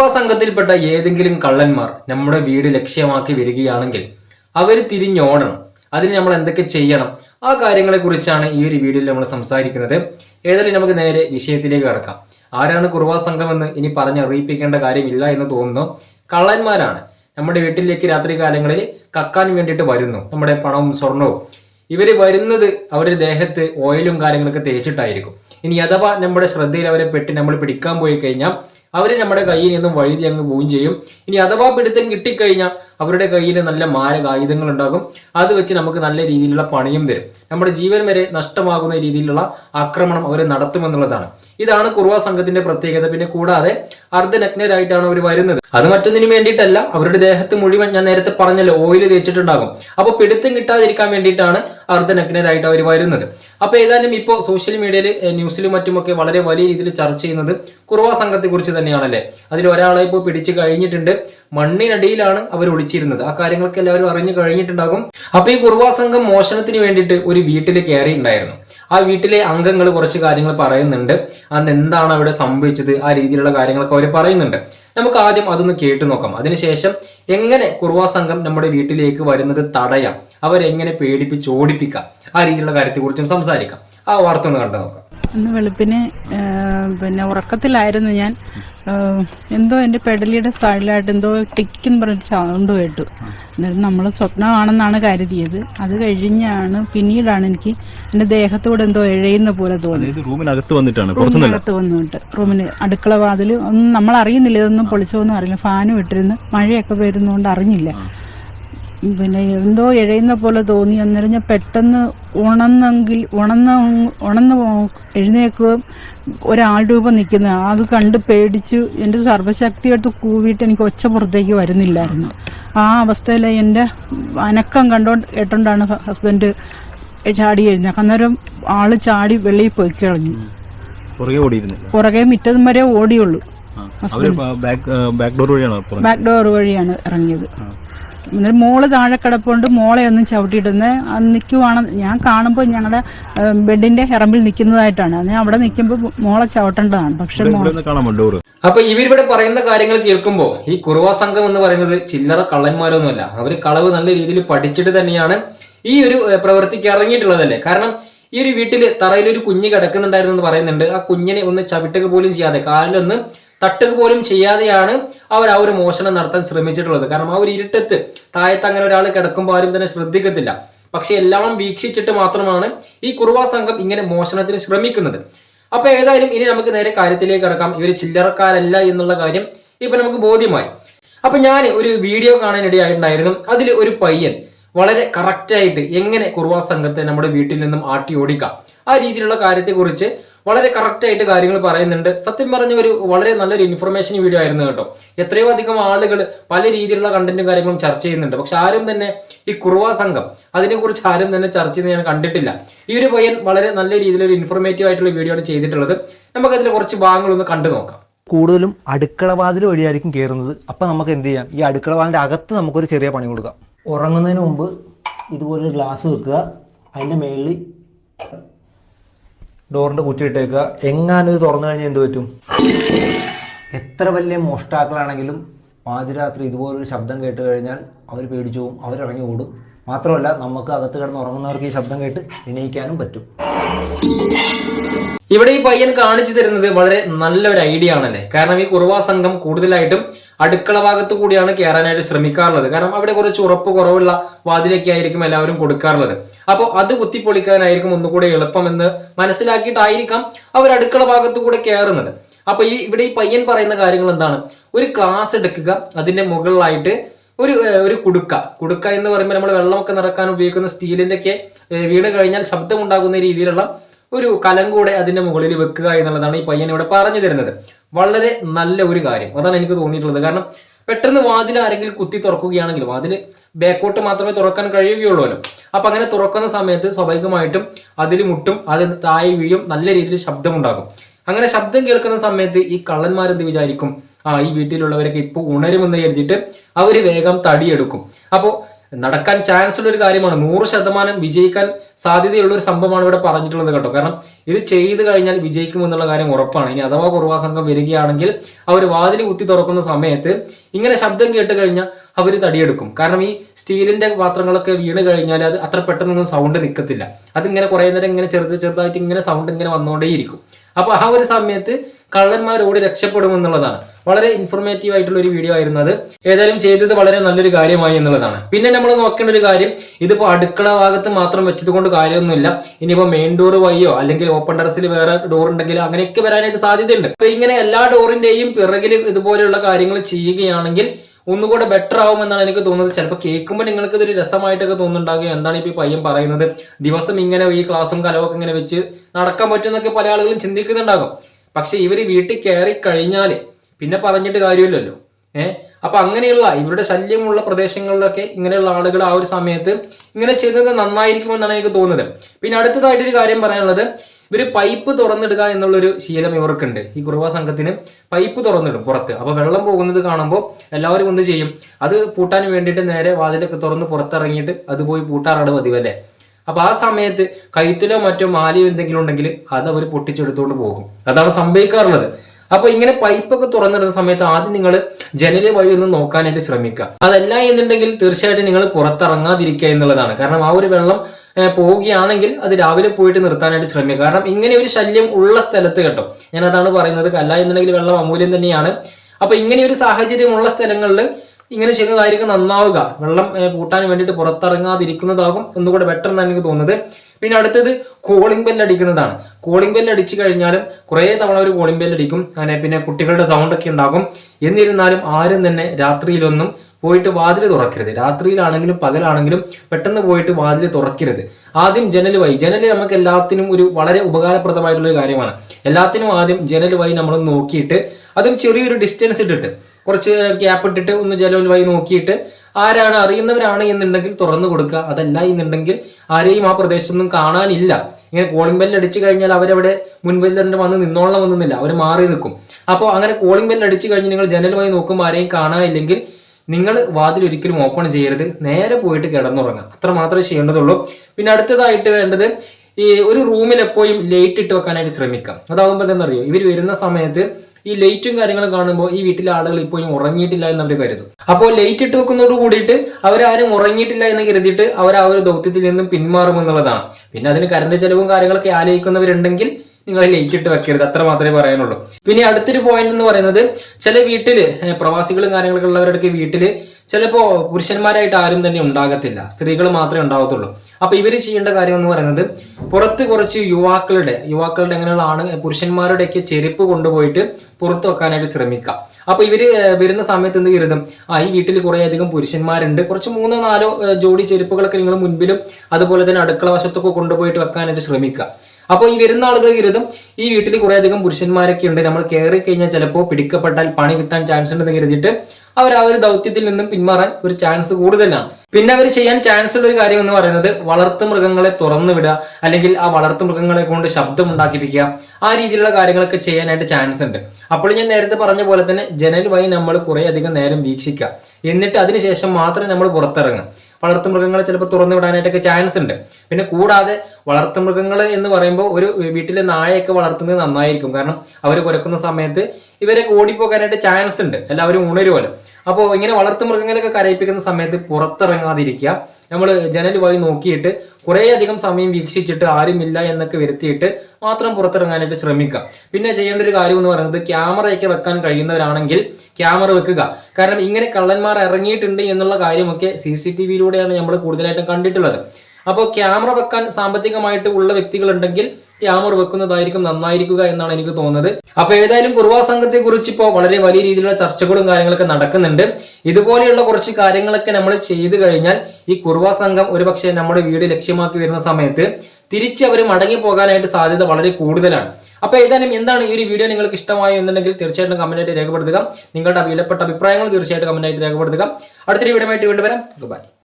കുറുവാ സംഘത്തിൽപ്പെട്ട ഏതെങ്കിലും കള്ളന്മാർ നമ്മുടെ വീട് ലക്ഷ്യമാക്കി വരികയാണെങ്കിൽ അവർ തിരിഞ്ഞോടണം. അതിന് നമ്മൾ എന്തൊക്കെ ചെയ്യണം? ആ കാര്യങ്ങളെക്കുറിച്ചാണ് ഈ ഒരു വീഡിയോയിൽ നമ്മൾ സംസാരിക്കുന്നത്. ഏതായാലും നമുക്ക് നേരെ വിഷയത്തിലേക്ക് കടക്കാം. ആരാണ് കുറുവാ സംഘമെന്ന് ഇനി പറഞ്ഞ് അറിയിപ്പിക്കേണ്ട കാര്യമില്ല എന്ന് തോന്നുന്നു. കള്ളന്മാരാണ്. നമ്മുടെ വീട്ടിലേക്ക് രാത്രി കാലങ്ങളിൽ കക്കാൻ വേണ്ടിയിട്ട് വരുന്നു. നമ്മുടെ പണവും സ്വർണവും. ഇവർ വരുന്നത് അവരുടെ ദേഹത്ത് ഓയിലും കാര്യങ്ങളൊക്കെ തേച്ചിട്ടായിരിക്കും. ഇനി അഥവാ നമ്മുടെ ശ്രദ്ധയിൽ അവരെ പെട്ടി നമ്മൾ പിടിക്കാൻ പോയി കഴിഞ്ഞാൽ അവർ നമ്മുടെ കയ്യിൽ നിന്നും വഴുതി അങ്ങ് പോവുകയും ചെയ്യും. ഇനി അഥവാ പിടുത്തം കിട്ടിക്കഴിഞ്ഞാൽ അവരുടെ കയ്യിൽ നല്ല മാരക ആയുധങ്ങൾ ഉണ്ടാകും അത് വെച്ച് നമുക്ക് നല്ല രീതിയിലുള്ള പണിയും തരും നമ്മുടെ ജീവൻ വരെ നഷ്ടമാകുന്ന രീതിയിലുള്ള ആക്രമണം അവർ നടത്തുമെന്നുള്ളതാണ്. ഇതാണ് കുറുവ സംഘത്തിന്റെ പ്രത്യേകത. പിന്നെ കൂടാതെ അർദ്ധനഗ്നരായിട്ടാണ് അവർ വരുന്നത്. അത് മറ്റൊന്നിനു വേണ്ടിയിട്ടല്ല. അവരുടെ ദേഹത്ത് മുഴുവൻ ഞാൻ നേരത്തെ പറഞ്ഞല്ലോ ഓയിൽ തേച്ചിട്ടുണ്ടാകും. അപ്പോൾ പിടുത്തം കിട്ടാതിരിക്കാൻ വേണ്ടിയിട്ടാണ് അർദ്ധനഗ്നരായിട്ട് അവർ വരുന്നത്. അപ്പൊ ഏതായാലും ഇപ്പോൾ സോഷ്യൽ മീഡിയയിൽ ന്യൂസിലും മറ്റുമൊക്കെ വളരെ വലിയ രീതിയിൽ ചർച്ച ചെയ്യുന്നത് കുറുവ സംഘത്തെ കുറിച്ച് തന്നെയാണല്ലേ? അതിൽ ഒരാളെ ഇപ്പോൾ പിടിച്ചു കഴിഞ്ഞിട്ടുണ്ട്. മണ്ണിനടിയിലാണ് അവർ ഒളിച്ചിരുന്നത്. ആ കാര്യങ്ങളൊക്കെ എല്ലാവരും അറിഞ്ഞു കഴിഞ്ഞിട്ടുണ്ടാകും. അപ്പൊ ഈ കുറുവാ സംഘം മോഷണത്തിന് വേണ്ടിയിട്ട് ഒരു വീട്ടിൽ കയറി ഉണ്ടായിരുന്നു ആ വീട്ടിലെ അംഗങ്ങൾ കുറച്ച് കാര്യങ്ങൾ പറയുന്നുണ്ട്. അന്ന് എന്താണ് അവിടെ സംഭവിച്ചത്? ആ രീതിയിലുള്ള കാര്യങ്ങളൊക്കെ അവർ പറയുന്നുണ്ട്. നമുക്ക് ആദ്യം അതൊന്ന് കേട്ടു നോക്കാം. അതിനുശേഷം എങ്ങനെ കുറുവാ സംഘം നമ്മുടെ വീട്ടിലേക്ക് വരുന്നത് തടയാം? അവരെങ്ങനെ പേടിപ്പിച്ച് ഓടിപ്പിക്കാം? ആ രീതിയിലുള്ള കാര്യത്തെക്കുറിച്ചും സംസാരിക്കാം. ആ വാർത്ത ഒന്ന് കണ്ടു നോക്കാം. അന്ന് വെളുപ്പിന് പിന്നെ ഉറക്കത്തിലായിരുന്നു ഞാൻ. എന്തോ എന്റെ പെടലിയുടെ സൈഡിലായിട്ട് എന്തോ ടിക്കെന്ന് പറഞ്ഞ സൗണ്ട് കേട്ടു. എന്നിട്ട് നമ്മൾ സ്വപ്നമാണെന്നാണ് കരുതിയത്. അത് കഴിഞ്ഞാണ് പിന്നീടാണ് എനിക്ക് എന്റെ ദേഹത്തൂടെ എന്തോ എഴയുന്ന പോലെ തോന്നി. അതായത് റൂമിനകത്ത് വന്നിട്ടാണ് പുറത്തുനിന്നല്ല? റൂമിനകത്ത് വന്നിട്ട്. റൂമിന് അടുക്കള വാതിൽ ഒന്നും നമ്മൾ അറിയുന്നില്ല ഇതൊന്നും പൊളിച്ചോന്നും അറിയില്ല. ഫാനും ഇട്ടിരുന്ന് മഴയൊക്കെ വരുന്നതുകൊണ്ട് അറിഞ്ഞില്ല. പിന്നെ എന്തോ എഴയുന്ന പോലെ തോന്നി. അന്നേരം ഞാൻ പെട്ടെന്ന് ഉണന്നെങ്കിൽ ഉണന്ന ഉണന്ന് എഴുന്നേക്കുകയും ഒരാൾ രൂപം നിൽക്കുന്ന അത് കണ്ട് പേടിച്ച് എന്റെ സർവശക്തിയായിട്ട് കൂവിയിട്ട് എനിക്ക് ഒച്ച പുറത്തേക്ക് വരുന്നില്ലായിരുന്നു. ആ അവസ്ഥയിൽ എന്റെ അനക്കം കണ്ടോണ്ട് കേട്ടോണ്ടാണ് ഹസ്ബൻഡ് ചാടി എഴുന്നേക്ക് അന്നേരം ആൾ ചാടി വെളിയിൽ പോയി കളഞ്ഞു. പുറകെ മിറ്റതും വരെ ഓടിയുള്ളൂ ബാക്ക് ഡോർ വഴിയാണ് ഇറങ്ങിയത്. എന്നിട്ട് മോൾ താഴെ കിടപ്പുണ്ട്. മോളെ ഒന്നും ചവിട്ടിയിടുന്ന. നിൽക്കുവാണ് ഞാൻ കാണുമ്പോൾ ഞങ്ങളുടെ ബെഡിന്റെ ഹെറമ്പിൽ നിൽക്കുന്നതായിട്ടാണ് ഞാൻ അവിടെ നിൽക്കുമ്പോൾ മോളെ ചവിട്ടേണ്ടതാണ്. പക്ഷെ അപ്പൊ ഇവരിവിടെ പറയുന്ന കാര്യങ്ങൾ കേൾക്കുമ്പോൾ ഈ കുറുവ സംഘം എന്ന് പറയുന്നത് ചില്ലറ കള്ളന്മാരൊന്നുമല്ല. അവർ കളവ് നല്ല രീതിയിൽ പഠിച്ചിട്ട് തന്നെയാണ് ഈ ഒരു പ്രവൃത്തിക്ക് ഇറങ്ങിയിട്ടുള്ളതല്ലേ. കാരണം ഈ ഒരു വീട്ടിൽ തറയിൽ ഒരു കുഞ്ഞ് കിടക്കുന്നുണ്ടായിരുന്നു എന്ന് പറയുന്നുണ്ട്. ആ കുഞ്ഞിനെ ഒന്ന് ചവിട്ടുക പോലും ചെയ്യാതെ കാലിലൊന്ന് തട്ടുക പോലും ചെയ്യാതെയാണ് അവർ ആ ഒരു മോഷണം നടത്താൻ ശ്രമിച്ചിട്ടുള്ളത്. കാരണം ആ ഒരു ഇരുട്ടത്ത് താഴത്ത് അങ്ങനെ ഒരാൾ കിടക്കുമ്പോൾ ആരും തന്നെ ശ്രദ്ധിക്കത്തില്ല. പക്ഷെ എല്ലാം വീക്ഷിച്ചിട്ട് മാത്രമാണ് ഈ കുറുവ സംഘം ഇങ്ങനെ മോഷണത്തിന് ശ്രമിക്കുന്നത്. അപ്പൊ ഏതായാലും ഇനി നമുക്ക് നേരെ കാര്യത്തിലേക്ക് കടക്കാം. ഇവർ ചില്ലറക്കാരല്ല എന്നുള്ള കാര്യം ഇപ്പൊ നമുക്ക് ബോധ്യമായി. അപ്പൊ ഞാൻ ഒരു വീഡിയോ കാണാനിടയായിട്ടുണ്ടായിരുന്നു. അതിൽ ഒരു പയ്യൻ വളരെ കറക്റ്റായിട്ട് എങ്ങനെ കുറുവാ സംഘത്തെ നമ്മുടെ വീട്ടിൽ നിന്നും ആട്ടി ഓടിക്കാം ആ രീതിയിലുള്ള കാര്യത്തെക്കുറിച്ച് വളരെ കറക്റ്റ് ആയിട്ട് കാര്യങ്ങൾ പറയുന്നുണ്ട്. സത്യം പറഞ്ഞ ഒരു വളരെ നല്ലൊരു ഇൻഫർമേഷൻ വീഡിയോ ആയിരുന്നു കേട്ടോ. എത്രയോ അധികം ആളുകൾ പല രീതിയിലുള്ള കണ്ടന്റും കാര്യങ്ങളും ചർച്ച ചെയ്യുന്നുണ്ട്. പക്ഷെ ആരും തന്നെ ഈ കുറുവ സംഘം അതിനെക്കുറിച്ച് ആരും തന്നെ ചർച്ച ചെയ്യുന്നത് ഞാൻ കണ്ടിട്ടില്ല. ഈ ഒരു പയ്യൻ വളരെ നല്ല രീതിയിലൊരു ഇൻഫോർമേറ്റീവ് ആയിട്ടുള്ള വീഡിയോ ആണ് ചെയ്തിട്ടുള്ളത്. നമുക്ക് നമുക്കതിൽ കുറച്ച് ഭാഗങ്ങളൊന്ന് കണ്ടു നോക്കാം. കൂടുതലും അടുക്കള വാതിൽ വഴിയായിരിക്കും കയറുന്നത് അപ്പം നമുക്ക് എന്ത് ചെയ്യാം? ഈ അടുക്കള വാതിലിന്റെ അകത്ത് നമുക്കൊരു ചെറിയ പണി കൊടുക്കാം. ഉറങ്ങുന്നതിന് മുമ്പ് ഇതുപോലൊരു ഗ്ലാസ് വെക്കുക. അതിന്റെ മേളിൽ ഡോറിന്റെ കുറ്റിയിട്ടേക്കുക. എങ്ങാനും ഇത് തുറന്നു കഴിഞ്ഞാൽ എന്ത് പറ്റും? എത്ര വലിയ മോഷ്ടാക്കളാണെങ്കിലും പാതിരാത്രി ഇതുപോലൊരു ശബ്ദം കേട്ട് കഴിഞ്ഞാൽ അവർ പേടിച്ചു പോകും അവരിറങ്ങി ഓടും. മാത്രമല്ല നമുക്ക് അകത്ത് കിടന്ന് ഉറങ്ങുന്നവർക്ക് ഈ ശബ്ദം കേട്ട് എണീക്കാനും പറ്റും. ഇവിടെ ഈ പയ്യൻ കാണിച്ചു തരുന്നത് വളരെ നല്ലൊരു ഐഡിയ ആണല്ലേ? കാരണം ഈ കുറുവാ സംഘം കൂടുതലായിട്ടും അടുക്കള ഭാഗത്ത് കൂടിയാണ് കയറാനായിട്ട് ശ്രമിക്കാറുള്ളത്. കാരണം അവിടെ കുറച്ച് ഉറപ്പ് കുറവുള്ള വാതിലൊക്കെ ആയിരിക്കും എല്ലാവരും കൊടുക്കാറുള്ളത്. അപ്പോൾ അത് കുത്തിപ്പൊളിക്കാനായിരിക്കും ഒന്നുകൂടെ എളുപ്പമെന്ന് മനസ്സിലാക്കിയിട്ടായിരിക്കാം അവർ അടുക്കള ഭാഗത്ത് കൂടെ കയറുന്നത് അപ്പൊ ഈ ഇവിടെ ഈ പയ്യൻ പറയുന്ന കാര്യങ്ങൾ എന്താണ്? ഒരു ക്ലാസ് എടുക്കുക അതിന്റെ മുകളിലായിട്ട് ഒരു ഒരു കുടുക്ക. കുടുക്ക എന്ന് പറയുമ്പോൾ നമ്മൾ വെള്ളമൊക്കെ നിറക്കാൻ ഉപയോഗിക്കുന്ന സ്റ്റീലിന്റെ ഒക്കെ വീട് കഴിഞ്ഞാൽ ശബ്ദമുണ്ടാകുന്ന രീതിയിലുള്ള ഒരു കലം കൂടെ അതിന്റെ മുകളിൽ വെക്കുക എന്നുള്ളതാണ് ഈ പയ്യൻ ഇവിടെ പറഞ്ഞു തരുന്നത്. വളരെ നല്ല ഒരു കാര്യം. അതാണ് എനിക്ക് തോന്നിയിട്ടുള്ളത്. കാരണം പെട്ടെന്ന് വാതിൽ ആരെങ്കിലും കുത്തി തുറക്കുകയാണെങ്കിൽ വാതിൽ ബാക്കോട്ട് മാത്രമേ തുറക്കാൻ കഴിയുകയുള്ളൂല്ലോ. അപ്പൊ അങ്ങനെ തുറക്കുന്ന സമയത്ത് സ്വാഭാവികമായിട്ടും അതിൽ മുട്ടും അത് താഴെ വീഴും നല്ല രീതിയിൽ ശബ്ദമുണ്ടാകും. അങ്ങനെ ശബ്ദം കേൾക്കുന്ന സമയത്ത് ഈ കള്ളന്മാരെന്ത് വിചാരിക്കും? ആ ഈ വീട്ടിലുള്ളവരൊക്കെ ഇപ്പോൾ ഉണരുമെന്ന് കരുതിയിട്ട് അവർ വേഗം തടിയെടുക്കും. അപ്പോ നടക്കാൻ ചാൻസ് ഉള്ള ഒരു കാര്യമാണ്. നൂറ് ശതമാനം വിജയിക്കാൻ സാധ്യതയുള്ള ഒരു സംഭവമാണ് ഇവിടെ പറഞ്ഞിട്ടുള്ളത് കേട്ടോ. കാരണം ഇത് ചെയ്തു കഴിഞ്ഞാൽ വിജയിക്കും എന്നുള്ള കാര്യം ഉറപ്പാണ്. ഇനി അഥവാ കുറുവാ സംഘം വരികയാണെങ്കിൽ അവർ വാതിൽ കുത്തി തുറക്കുന്ന സമയത്ത് ഇങ്ങനെ ശബ്ദം കേട്ട് കഴിഞ്ഞാൽ അവർ തടിയെടുക്കും. കാരണം ഈ സ്റ്റീലിന്റെ പാത്രങ്ങളൊക്കെ വീണ് കഴിഞ്ഞാൽ അത് അത്ര പെട്ടെന്നൊന്നും സൗണ്ട് നിൽക്കത്തില്ല അതിങ്ങനെ കുറേ നേരം ഇങ്ങനെ ചെറുത് ചെറുതായിട്ട് ഇങ്ങനെ സൗണ്ട് ഇങ്ങനെ വന്നുകൊണ്ടേയിരിക്കും അപ്പൊ ആ ഒരു സമയത്ത് കള്ളന്മാർ ഓടി രക്ഷപ്പെടും എന്നുള്ളതാണ്. വളരെ ഇൻഫോർമേറ്റീവ് ആയിട്ടുള്ള ഒരു വീഡിയോ ആയിരുന്നു അത്. ഏതായാലും ചെയ്തത് വളരെ നല്ലൊരു കാര്യമായി എന്നുള്ളതാണ്. പിന്നെ നമ്മൾ നോക്കേണ്ട ഒരു കാര്യം ഇതിപ്പോ അടുക്കള ഭാഗത്ത് മാത്രം വെച്ചത് കൊണ്ട് കാര്യമൊന്നുമില്ല. ഇനിയിപ്പോ മെയിൻ ഡോർ വയ്യോ അല്ലെങ്കിൽ ഓപ്പൺ ടെറസിൽ വേറെ ഡോർ ഉണ്ടെങ്കിൽ അങ്ങനെയൊക്കെ വരാനായിട്ട് സാധ്യതയുണ്ട്. അപ്പൊ ഇങ്ങനെ എല്ലാ ഡോറിന്റെയും പിറകിൽ ഇതുപോലെയുള്ള കാര്യങ്ങൾ ചെയ്യുകയാണെങ്കിൽ ഒന്നുകൂടെ ബെറ്റർ ആവും എന്നാണ് എനിക്ക് തോന്നുന്നത്. ചിലപ്പോൾ കേൾക്കുമ്പോൾ നിങ്ങൾക്ക് ഇതൊരു രസമായിട്ടൊക്കെ തോന്നുന്നുണ്ടാകും. എന്താണ് ഇപ്പോൾ പയ്യൻ പറയുന്നത്? ദിവസം ഇങ്ങനെ ഈ ക്ലാസ്സും കലവൊക്കെ ഇങ്ങനെ വെച്ച് നടക്കാൻ പറ്റുമെന്നൊക്കെ പല ആളുകളും ചിന്തിക്കുന്നുണ്ടാകും. പക്ഷെ ഇവർ വീട്ടിൽ കയറി കഴിഞ്ഞാൽ പിന്നെ പറഞ്ഞിട്ട് കാര്യമില്ലല്ലോ. ഏഹ് അപ്പൊ അങ്ങനെയുള്ള ഇവരുടെ ശല്യമുള്ള പ്രദേശങ്ങളിലൊക്കെ ഇങ്ങനെയുള്ള ആളുകൾ ആ ഒരു സമയത്ത് ഇങ്ങനെ ചെയ്യുന്നത് നന്നായിരിക്കുമെന്നാണ് എനിക്ക് തോന്നുന്നത്. പിന്നെ അടുത്തതായിട്ടൊരു കാര്യം പറയാനുള്ളത്. ഇവർ പൈപ്പ് തുറന്നിടുക എന്നുള്ളൊരു ശീലം ഇവർക്കുണ്ട്. ഈ കുറുവ സംഘത്തിന് പൈപ്പ് തുറന്നിടും പുറത്ത്. അപ്പോൾ വെള്ളം പോകുന്നത് കാണുമ്പോൾ എല്ലാവരും എന്ത് ചെയ്യും? അത് പൂട്ടാൻ വേണ്ടിയിട്ട് നേരെ വാതിലൊക്കെ തുറന്ന് പുറത്തിറങ്ങിയിട്ട് അത് പോയി പൂട്ടാറാണ് പതിവല്ലേ അപ്പൊ ആ സമയത്ത് കൈത്തിലോ മറ്റോ മാലിയോ എന്തെങ്കിലും ഉണ്ടെങ്കിൽ അത് അവർ പൊട്ടിച്ചെടുത്തുകൊണ്ട് പോകും. അതാണ് സംഭവിക്കാറുള്ളത്. അപ്പൊ ഇങ്ങനെ പൈപ്പൊക്കെ തുറന്നിടുന്ന സമയത്ത് ആദ്യം നിങ്ങൾ ജനൽ വഴി ഒന്ന് നോക്കാനായിട്ട് ശ്രമിക്കുക. അതല്ല എന്നുണ്ടെങ്കിൽ തീർച്ചയായിട്ടും നിങ്ങൾ പുറത്തിറങ്ങാതിരിക്കുക എന്നുള്ളതാണ്. കാരണം ആ ഒരു വെള്ളം പോവുകയാണെങ്കിൽ അത് രാവിലെ പോയിട്ട് നിർത്താനായിട്ട് ശ്രമിക്കുക. കാരണം ഇങ്ങനെ ഒരു ശല്യം ഉള്ള സ്ഥലത്ത് കേട്ടോ ഞാൻ അതാണ് പറയുന്നത് അല്ല എന്നുണ്ടെങ്കിൽ വെള്ളം അമൂല്യം തന്നെയാണ്. അപ്പൊ ഇങ്ങനെ ഒരു സാഹചര്യം ഉള്ള സ്ഥലങ്ങളിൽ ഇങ്ങനെ ചെയ്യുന്നതായിരിക്കും നന്നാവുക. വെള്ളം പൂട്ടാൻ വേണ്ടിയിട്ട് പുറത്തിറങ്ങാതിരിക്കുന്നതാകും ഒന്നുകൂടെ ബെറ്റർ എന്നാണ് എനിക്ക് തോന്നുന്നത്. പിന്നെ അടുത്തത് കോളിംഗ് ബെല്ല് അടിക്കുന്നതാണ്. കോളിംഗ് ബെല്ല് അടിച്ചു കഴിഞ്ഞാലും കുറേ തവണ ഒരു കോളിംഗ് ബെല്ല് അടിക്കും. അങ്ങനെ പിന്നെ കുട്ടികളുടെ സൗണ്ട് ഒക്കെ ഉണ്ടാകും. എന്നിരുന്നാലും ആരും തന്നെ രാത്രിയിലൊന്നും പോയിട്ട് വാതിൽ തുറക്കരുത്. രാത്രിയിലാണെങ്കിലും പകലാണെങ്കിലും പെട്ടെന്ന് പോയിട്ട് വാതിൽ തുറക്കരുത്. ആദ്യം ജനൽ വഴി ജനൽ നമുക്ക് എല്ലാത്തിനും ഒരു വളരെ ഉപകാരപ്രദമായിട്ടുള്ള ഒരു കാര്യമാണ്. എല്ലാത്തിനും ആദ്യം ജനൽ വഴി നമ്മൾ നോക്കിയിട്ട് അതും ചെറിയൊരു ഡിസ്റ്റൻസ് ഇട്ടിട്ട് കുറച്ച് ഗ്യാപ്പ് ഇട്ടിട്ട് ഒന്ന് ജനൽ വഴി നോക്കിയിട്ട് ആരാണ് അറിയുന്നവരാണ് എന്നുണ്ടെങ്കിൽ തുറന്നു കൊടുക്കുക. അതല്ല എന്നുണ്ടെങ്കിൽ ആരെയും ആ പ്രദേശത്തൊന്നും കാണാനില്ല. ഇങ്ങനെ കോളിംഗ് ബെല്ല് അടിച്ചു കഴിഞ്ഞാൽ അവരവിടെ മുൻപിൽ തന്നെ വന്ന് നിന്നോളണം എന്നൊന്നുമില്ല. അവർ മാറി നിൽക്കും. അപ്പോൾ അങ്ങനെ കോളിംഗ് ബെല്ല് അടിച്ചു കഴിഞ്ഞ് നിങ്ങൾ വഴി നോക്കുമ്പോൾ ആരെയും കാണാനില്ലെങ്കിൽ നിങ്ങൾ വാതിൽ ഒരിക്കലും ഓപ്പൺ ചെയ്യരുത്. നേരെ പോയിട്ട് കിടന്നുറങ്ങുക അത്ര മാത്രമേ ചെയ്യേണ്ടതുള്ളൂ. പിന്നെ അടുത്തതായിട്ട് വേണ്ടത് ഈ ഒരു റൂമിൽ എപ്പോഴും ലൈറ്റ് ഇട്ട് വെക്കാനായിട്ട് ശ്രമിക്കാം. അതാകുമ്പോൾ എന്താണെന്നറിയോ ഇവർ വരുന്ന സമയത്ത് ഈ ലൈറ്റും കാര്യങ്ങളും കാണുമ്പോൾ ഈ വീട്ടിലെ ആളുകൾ ഇപ്പോഴും ഉറങ്ങിയിട്ടില്ല എന്ന് അവർ കരുതും. അപ്പോൾ ലൈറ്റ് ഇട്ട് വെക്കുന്നതോട് കൂടിയിട്ട് അവരാരും ഉറങ്ങിയിട്ടില്ല എന്ന് കരുതിയിട്ട് അവർ ആ ഒരു ദൗത്യത്തിൽ നിന്നും പിന്മാറുമെന്നുള്ളതാണ്. പിന്നെ അതിന് കറണ്ട് ചെലവും കാര്യങ്ങളൊക്കെ ആലോചിക്കുന്നവരുണ്ടെങ്കിൽ നിങ്ങൾ ലിങ്ക് ഇട്ട് വെക്കരുത്. അത്ര മാത്രമേ പറയാനുള്ളൂ. പിന്നെ അടുത്തൊരു പോയിന്റ് എന്ന് പറയുന്നത് ചില വീട്ടിൽ പ്രവാസികളും കാര്യങ്ങളൊക്കെ ഉള്ളവരുടെ വീട്ടിൽ ചിലപ്പോ പുരുഷന്മാരായിട്ട് ആരും തന്നെ ഉണ്ടാകത്തില്ല. സ്ത്രീകൾ മാത്രമേ ഉണ്ടാകത്തുള്ളൂ. അപ്പൊ ഇവർ ചെയ്യേണ്ട കാര്യം എന്ന് പറയുന്നത് പുറത്ത് കുറച്ച് യുവാക്കളുടെ യുവാക്കളുടെ എങ്ങനെയുള്ള ആണ് പുരുഷന്മാരുടെയൊക്കെ ചെരുപ്പ് കൊണ്ടുപോയിട്ട് പുറത്ത് വെക്കാനായിട്ട് ശ്രമിക്കാം അപ്പൊ ഇവർ വരുന്ന സമയത്ത് എന്ത് കരുതും ആ ഈ വീട്ടിൽ കുറെ അധികം പുരുഷന്മാരുണ്ട്. കുറച്ച് മൂന്നോ നാലോ ജോഡി ചെരുപ്പുകളൊക്കെ നിങ്ങൾ മുൻപിലും അതുപോലെ തന്നെ അടുക്കള വശത്തൊക്കെ കൊണ്ടുപോയിട്ട് വെക്കാനായിട്ട് ശ്രമിക്കുക. അപ്പോൾ ഈ വരുന്ന ആളുകൾ കരുതും ഈ വീട്ടിൽ കുറെ അധികം പുരുഷന്മാരൊക്കെ ഉണ്ട്. നമ്മൾ കയറി കഴിഞ്ഞാൽ ചിലപ്പോൾ പിടിക്കപ്പെട്ടാൽ പണി കിട്ടാൻ ചാൻസ് ഉണ്ടെന്ന് കരുതിയിട്ട് അവർ ആ ഒരു ദൗത്യത്തിൽ നിന്നും പിന്മാറാൻ ഒരു ചാൻസ് കൂടുതലാണ്. പിന്നെ അവർ ചെയ്യാൻ ചാൻസ് ഉള്ള ഒരു കാര്യം എന്ന് പറയുന്നത് വളർത്തു മൃഗങ്ങളെ തുറന്നു വിടുക അല്ലെങ്കിൽ ആ വളർത്തു മൃഗങ്ങളെ കൊണ്ട് ശബ്ദം ഉണ്ടാക്കിപ്പിക്കുക. ആ രീതിയിലുള്ള കാര്യങ്ങളൊക്കെ ചെയ്യാനായിട്ട് ചാൻസ് ഉണ്ട്. അപ്പോൾ ഞാൻ നേരത്തെ പറഞ്ഞ പോലെ തന്നെ ജനൽ വഴി നമ്മൾ കുറെ അധികം നേരം വീക്ഷിക്കുക. എന്നിട്ട് അതിനുശേഷം മാത്രം നമ്മൾ പുറത്തിറങ്ങുക. വളർത്തുമൃഗങ്ങളെ ചിലപ്പോൾ തുറന്നു വിടാനായിട്ടൊക്കെ ചാൻസ് ഉണ്ട്. പിന്നെ കൂടാതെ വളർത്തുമൃഗങ്ങൾ എന്ന് പറയുമ്പോൾ ഒരു വീട്ടിലെ നായയൊക്കെ വളർത്തുന്നത് നന്നായിരിക്കും. കാരണം അവർ കുരക്കുന്ന സമയത്ത് ഇവരെ ഓടിപ്പോകാനായിട്ട് ചാൻസ് ഉണ്ട്. എല്ലാവരും ഉണരുമല്ലോ അപ്പോൾ ഇങ്ങനെ വളർത്തു വളർത്തുമൃഗങ്ങളൊക്കെ കരയിപ്പിക്കുന്ന സമയത്ത് പുറത്തിറങ്ങാതിരിക്കുക. നമ്മൾ ജനൽ വഴി നോക്കിയിട്ട് കുറേ അധികം സമയം വീക്ഷിച്ചിട്ട് ആരുമില്ല എന്നൊക്കെ വരുത്തിയിട്ട് മാത്രം പുറത്തിറങ്ങാനായിട്ട് ശ്രമിക്കുക. പിന്നെ ചെയ്യേണ്ട ഒരു കാര്യം എന്ന് പറയുന്നത് ക്യാമറയൊക്കെ വെക്കാൻ കഴിയുന്നവരാണെങ്കിൽ ക്യാമറ വെക്കുക. കാരണം ഇങ്ങനെ കള്ളന്മാർ ഇറങ്ങിയിട്ടുണ്ട് എന്നുള്ള കാര്യമൊക്കെ സി സി ടി വിയിലൂടെയാണ് നമ്മൾ കൂടുതലായിട്ടും കണ്ടിട്ടുള്ളത്. അപ്പോൾ ക്യാമറ വെക്കാൻ സാമ്പത്തികമായിട്ട് ഉള്ള വ്യക്തികളുണ്ടെങ്കിൽ ക്യാമറ വെക്കുന്നതായിരിക്കും നന്നായിരിക്കുക എന്നാണ് എനിക്ക് തോന്നുന്നത്. അപ്പൊ ഏതായാലും കുറുവാ സംഘത്തെ കുറിച്ച് ഇപ്പോൾ വളരെ വലിയ രീതിയിലുള്ള ചർച്ചകളും കാര്യങ്ങളൊക്കെ നടക്കുന്നുണ്ട്. ഇതുപോലെയുള്ള കുറച്ച് കാര്യങ്ങളൊക്കെ നമ്മൾ ചെയ്തു കഴിഞ്ഞാൽ ഈ കുറുവാ സംഘം ഒരുപക്ഷെ നമ്മുടെ വീട് ലക്ഷ്യമാക്കി വരുന്ന സമയത്ത് തിരിച്ച് അവർ മടങ്ങി പോകാനായിട്ട് സാധ്യത വളരെ കൂടുതലാണ്. അപ്പൊ ഏതായാലും എന്താണ് ഈ ഒരു വീഡിയോ നിങ്ങൾക്ക് ഇഷ്ടമായി എന്നുണ്ടെങ്കിൽ തീർച്ചയായിട്ടും കമന്റായിട്ട് രേഖപ്പെടുത്തുക. നിങ്ങളുടെ വിലപ്പെട്ട അഭിപ്രായങ്ങൾ തീർച്ചയായിട്ടും കമന്റായിട്ട് രേഖപ്പെടുത്തുക. അടുത്തൊരു വീഡിയോ ആയിട്ട് വീണ്ടും വരാം. ബൈ